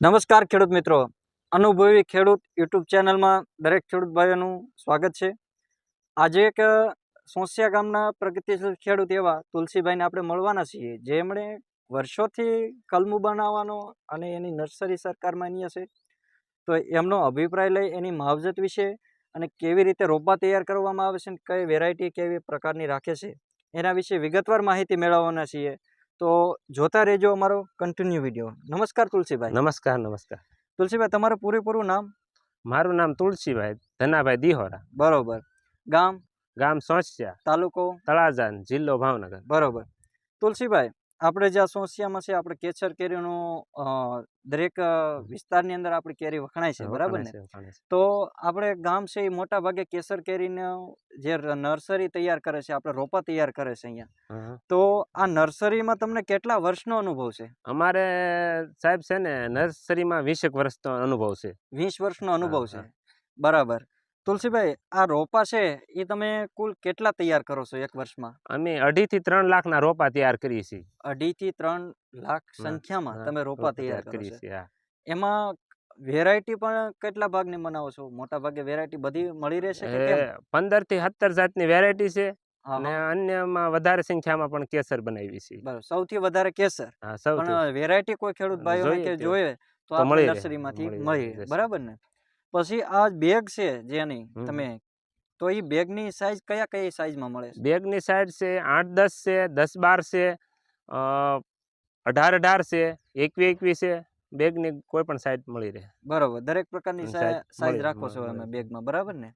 નમસ્કાર ખેડૂત મિત્રો. અનુભવી ખેડૂત યુટ્યુબ ચેનલમાં દરેક ખેડૂત ભાઈઓનું સ્વાગત છે. આજે એક સોંસિયા ગામના પ્રગતિશીલ ખેડૂત એવા તુલસીભાઈને આપણે મળવાના છીએ, જેમણે વર્ષોથી કલમું બનાવવાનો અને એની નર્સરી સરકાર એની હશે તો એમનો અભિપ્રાય લઈ, એની માવજત વિશે અને કેવી રીતે રોપા તૈયાર કરવામાં આવે છે અને કઈ વેરાયટી કેવી પ્રકારની રાખે છે, એના વિશે વિગતવાર માહિતી મેળવવાના છીએ. તો જોતા રહેજો અમારો કન્ટિન્યુ વીડિયો નમસ્કાર તુલસીભાઈ. નમસ્કાર નમસ્કાર. તુલસીભાઈ તમારું પૂરેપૂરું નામ? મારું નામ તુલસીભાઈ ધનાભાઈ દિહોરા. બરોબર. ગામ? ગામ સોંસિયા. તાલુકો? તળાજાન જિલ્લો ભાવનગર. બરોબર. તુલસીભાઈ આપણે જ્યાં સોસિયામાં છે આપણે કેસર કેરીનો દરેક વિસ્તારની અંદર આપણી કેરી વખણાય છે બરાબર ને? તો આપણે ગામ છે એ મોટા ભાગે કેસર કેરીનો જે નર્સરી તૈયાર કરે છે આપણે રોપા તૈયાર કરે છે અહીંયા. તો આ નર્સરીમાં તમને કેટલા વર્ષનો અનુભવ છે? અમારે સાહેબ છે ને નર્સરીમાં વીસેક વર્ષનો અનુભવ છે. વીસ વર્ષનો અનુભવ છે. બરાબર. તુલસીભાઈ આ રોપા છે એ તમે કુલ કેટલા તૈયાર કરો છો એક વર્ષમાં? અમે અઢી થી ત્રણ લાખના રોપા તૈયાર કરીએ છીએ. અઢી થી ત્રણ લાખ સંખ્યામાં તમે રોપા તૈયાર કરીએ છીએ એમાં વેરાયટી પણ કેટલા ભાગની બનાવો છો? મોટા ભાગે વેરાયટી બધી મળી રહેશે કે પંદરથી સત્તર જાતની વેરાયટી છે અને અન્યમાં વધારે સંખ્યામાં પણ કેસર બનાવી છે બરાબર સૌથી વધારે કેસર. પણ વેરાયટી કોઈ ખેડૂત ભાઈઓને કે જોઈએ તો આપણે નર્સરીમાંથી મળી. બરાબર ને? પછી આ બેગ છે જેની. તમે તો એ બેગની સાઈઝ કયા કઈ સાઈઝમાં મળે છે? બેગની સાઇઝ છે આઠ દસ છે દસ બાર છે અ, અઢાર અઢાર છે એકવી એકવી છે. બેગની કોઈ પણ સાઇઝ મળી રહે. બરોબર. દરેક પ્રકારની સાઇઝ સાઈઝ રાખો છો અમે. બેગમાં બરાબર ને?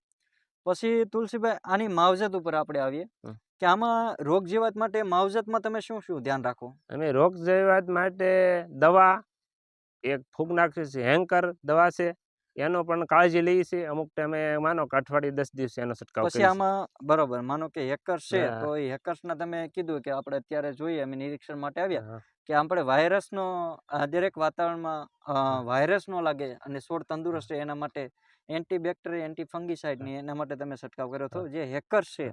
પછી તુલસીભાઈ આની માવજત ઉપર આપણે આવીએ કે આમાં રોગ જીવાત માટે માવજતમાં તમે શું શું ધ્યાન રાખો? અમે રોગ જીવાત માટે દવા એક ફૂગનાશક હેન્કર દવા છે એનો પણ કાળજી લઈએ છીએ અમુક ટાઈમે માનો કે અઠવાડિયે દસ દિવસે એનો છંટકાવ પછી આમાં બરોબર માનો કે હેકર્સ છે તો એ હેકર્સના તમે કીધું કે આપણે અત્યારે જોઈએ અમે નિરીક્ષણ માટે આવ્યા કે આપણે વાયરસનો દરેક વાતાવરણમાં વાયરસ ન લાગે અને છોડ તંદુરસ્ત રહે એના માટે એન્ટીબેક્ટેરિયા એન્ટી ફંગીસાઇડની એના માટે તમે છંટકાવ કર્યો હતો જે હેકર્સ છે.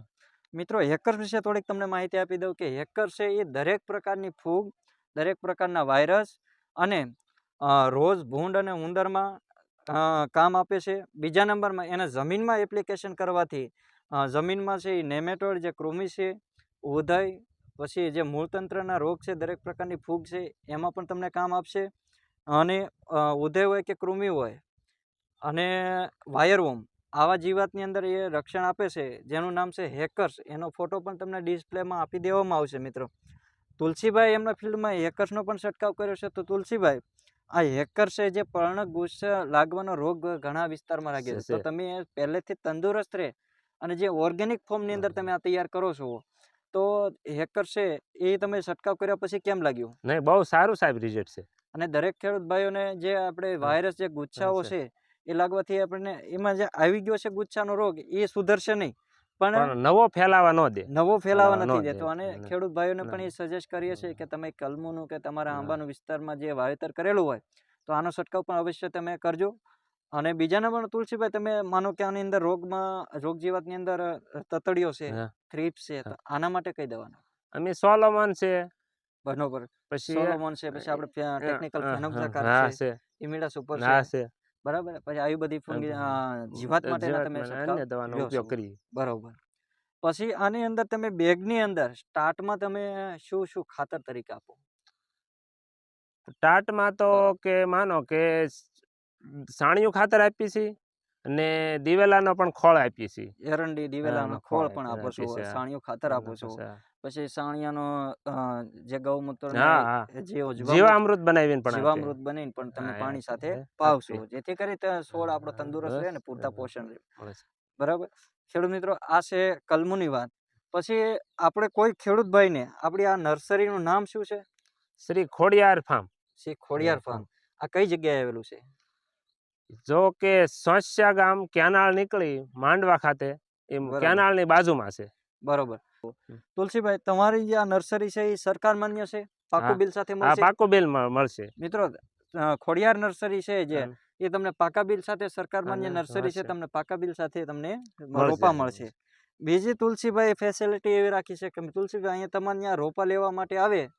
મિત્રો હેકર્સ વિશે થોડીક તમને માહિતી આપી દઉં કે હેકર્સ છે એ દરેક પ્રકારની ફૂગ દરેક પ્રકારના વાયરસ અને રોજ ભૂંડ અને ઉંદરમાં કામ આપે છે. બીજા નંબરમાં એને જમીનમાં એપ્લિકેશન કરવાથી જમીનમાં છે એ નેમેટોડ જે કૃમિ છે ઉધય પછી જે મૂળતંત્રના રોગ છે, દરેક પ્રકારની ફૂગ છે, એમાં પણ તમને કામ આપશે. અને ઉદય હોય કે કૃમિ હોય, અને વાયરવોમ આવા જીવાતની અંદર એ રક્ષણ આપે છે, જેનું નામ છે હેકર્સ. એનો ફોટો પણ તમને ડિસ્પ્લેમાં આપી દેવામાં આવશે મિત્રો. તુલસીભાઈ એમના ફિલ્ડમાં હેકર્સનો પણ છંટકાવ કર્યો છે, તો તુલસીભાઈ આ હેકર છે જે પર્ણગુચ્છ લાગવાનો રોગ ઘણા વિસ્તારમાં લાગે છે, તો તમે પહેલેથી તંદુરસ્ત રહે અને જે ઓર્ગેનિક ફોર્મની અંદર તમે આ તૈયાર કરો છો તો હેકર છે એ તમે છંટકાવ કર્યા પછી કેમ લાગ્યું? નહીં બહુ સારું સાહેબ રિઝલ્ટ છે. અને દરેક ખેડૂત ભાઈઓને જે આપણે વાયરસ જે ગુચ્છાઓ. છે એ લાગવાથી આપણને એમાં જે આવી ગયો છે ગુચ્છાનો રોગ એ સુધરશે નહીં. પણ નવો ફેલાવા ન દે. નવો ફેલાવા નથી દેતો અને ખેડૂત ભાઈઓને પણ એ સજેસ્ટ કરીએ છીએ કે તમે કલમોનું કે તમારા. આંબાનું વિસ્તારમાં જે વાવેતર કરેલું હોય તો આનો છંટકાવ પણ અવશ્ય તમે કરજો. અને બીજાને પણ તુલસીભાઈ તમે માનો કે આની અંદર રોગમાં રોગ જીવાતની અંદર તતડીઓ છે. થ્રીપ્સ છે તો આના માટે કઈ દેવાના? અમે સોલોમન છે. બરોબર. પછી સોલોમન છે પછી આપણે ટેકનિકલ અ, ફેનોક્સાકાર છે ઇમિડા સુપર છે. બરાબર પછી આવી બધી ફંગી જીવાત માટેના તમે દવાનો ઉપયોગ કરી બરાબર. પછી આની અંદર તમે બેગની અંદર સ્ટાર્ટમાં તમે શું શું ખાતર તરીકે આપો? ટાટમાં તો કે માનો કે સાણિયું ખાતર આપીએ છીએ અને દિવેલાનો પણ ખોળ આપીએ છીએ. એરંડી દિવેલાનો ખોળ પણ આપો છો સાણિયું ખાતર આપો છો. પછી સાણિયાનો જે ગૌમૂત્ર જે જીવામૃત બનાવીને પણ જીવામૃત બનાવીને પણ તમે પાણી સાથે પાવશો. જેથી કરી છોડ આપણો તંદુરસ્ત રહે ને પૂરતા પોષણ રહે. બરાબર? ખેડૂત મિત્રો આ છે કલમુની વાત. પછી આપણે કોઈ ખેડૂત ભાઈને આપણી આ નર્સરીનું નામ શું છે? શ્રી ખોડિયાર ફાર્મ. શ્રી ખોડિયાર ફાર્મ. આ કઈ જગ્યાએ આવેલું છે? જો કે સોસ્યા ગામ કેનાળ નીકળી માંડવા ખાતે એ. કેનાળની બાજુમાં છે. બરોબર. તુલસીભાઈ તમારી જે આ નર્સરી છે એ સરકાર માન્ય છે? પાકો બિલ સાથે મળશે? પાકો બિલ મળશે. મિત્રો ખોડિયાર નર્સરી છે જે એ તમને પાકા બિલ સાથે સરકાર માન્ય નર્સરી છે તમને પાકા બિલ સાથે તમને રોપા મળશે. બીજી તુલસીભાઈ ફેસિલિટી એવી રાખી છે કે તુલસીભાઈ અહીંયા તમારે ત્યાં રોપા લેવા માટે આવે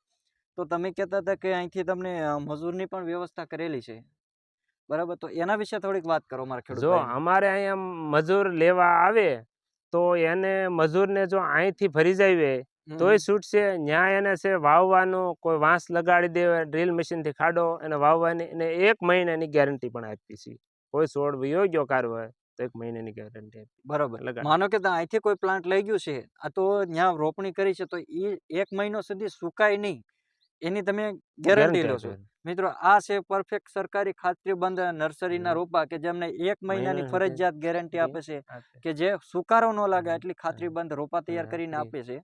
તો તમે કહેતા હતા કે અહીંથી તમને મજૂરની પણ વ્યવસ્થા કરેલી છે. બરાબર? તો એના વિશે થોડીક વાત કરો મારા ખેડૂત જો. અમારે અહીંયા મજૂર લેવા આવે તો એને મજૂરને જો અહીંથી ફરી જાય તોય છૂટશે ન્યાય એને છે વાવવાનું કોઈ વાંસ લગાડી દે ડ્રીલ મશીનથી ખાડો એને વાવવાની એને એક મહિનાની ગેરંટી પણ આપી છે. કોઈ છોડ વયો ગયો કાર હોય તો એક મહિનાની ગેરંટી બરાબર. માનો કે અહીંથી કોઈ પ્લાન્ટ લઈ ગયું છે આ તો ત્યાં રોપણી કરી છે તો એ એક મહિનો સુધી સુકાય નહીં. એની તમે ગેરંટી લો છો. મિત્રો આ છે પરફેક્ટ સરકારી ખાતરીબંધ નર્સરીના હમ. રોપા કે જેમને એક મહિનાની ફરજિયાત ગેરંટી આપે છે કે જે સુકારો ન લાગે એટલી એટલી ખાતરીબંધ રોપા તૈયાર કરીને આપે છે.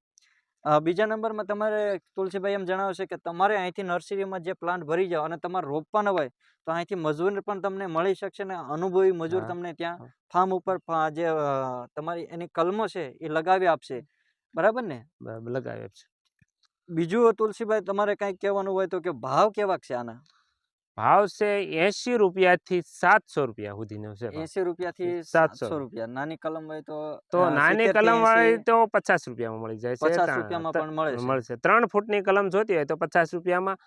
બીજા નંબરમાં તમારે તુલસીભાઈ એમ જણાવશે કે તમારે અહીંથી નર્સરીમાં જે પ્લાન્ટ ભરી જાઓ અને તમારે રોપવાના હોય તો અહીંથી મજૂર પણ તમને મળી શકશે ને અનુભવી મજૂર તમને ત્યાં. ફાર્મ ઉપર જે તમારી એની કલમો છે એ લગાવી આપશે. બરાબર ને? લગાવી છે બીજું તુલસીભાઈ તમારે કંઈક કહેવાનું હોય તો કે ભાવ કેવા છે આના? ભાવ છે એસી રૂપિયાથી સાતસો રૂપિયા સુધીનો છે એસી રૂપિયા થી સાતસો રૂપિયા. નાની કલમ હોય તો તો નાની કલમ વાળી તો પચાસ રૂપિયામાં મળી જાય છે પચાસ રૂપિયામાં પણ મળે મળશે. ત્રણ ફૂટની કલમ જોતી હોય તો પચાસ રૂપિયામાં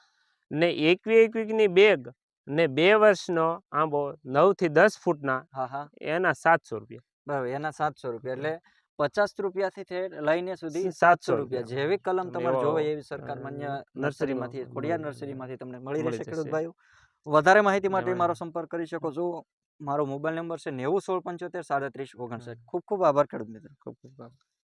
ને એકવી એકવીની બેગ ને બે વર્ષનો આંબો નવથી દસ ફૂટના હા હા. એના સાતસો રૂપિયા. બરાબર એના સાતસો રૂપિયા. એટલે પચાસ રૂપિયાથી લઈને સુધી સાતસો રૂપિયા. જેવી કલમ તમારે જોવે એવી સરકાર માન્ય નર્સરીમાં નર્સરીમાંથી ખોડિયાર નર્સરીમાંથી તમને મળી રહેશે ખેડૂત. ભાઈઓ. વધારે માહિતી માટે મારો સંપર્ક કરી શકો. છો મારો મોબાઈલ નંબર છે નેવું સોળ પંચોતેર સાડત્રીસ ઓગણસાઠ. ખૂબ ખૂબ આભાર ખેડૂત મિત્રો. ખૂબ ખૂબ આભાર.